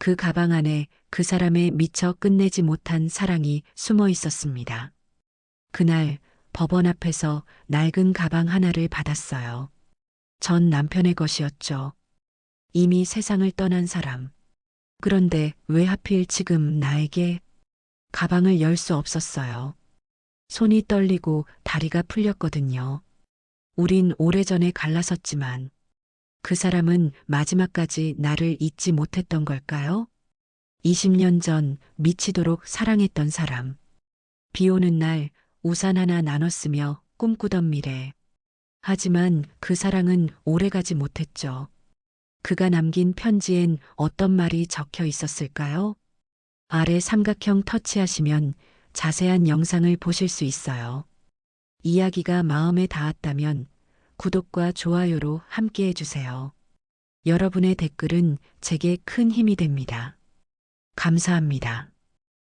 그 가방 안에 그 사람의 미처 끝내지 못한 사랑이 숨어 있었습니다. 그날 법원 앞에서 낡은 가방 하나를 받았어요. 전 남편의 것이었죠. 이미 세상을 떠난 사람. 그런데 왜 하필 지금 나에게 가방을 열 수 없었어요. 손이 떨리고 다리가 풀렸거든요. 우린 오래전에 갈라섰지만 그 사람은 마지막까지 나를 잊지 못했던 걸까요? 20년 전 미치도록 사랑했던 사람. 비 오는 날 우산 하나 나눴으며 꿈꾸던 미래. 하지만 그 사랑은 오래가지 못했죠. 그가 남긴 편지엔 어떤 말이 적혀 있었을까요? 아래 삼각형 터치하시면 자세한 영상을 보실 수 있어요. 이야기가 마음에 닿았다면 구독과 좋아요로 함께 해주세요. 여러분의 댓글은 제게 큰 힘이 됩니다. 감사합니다.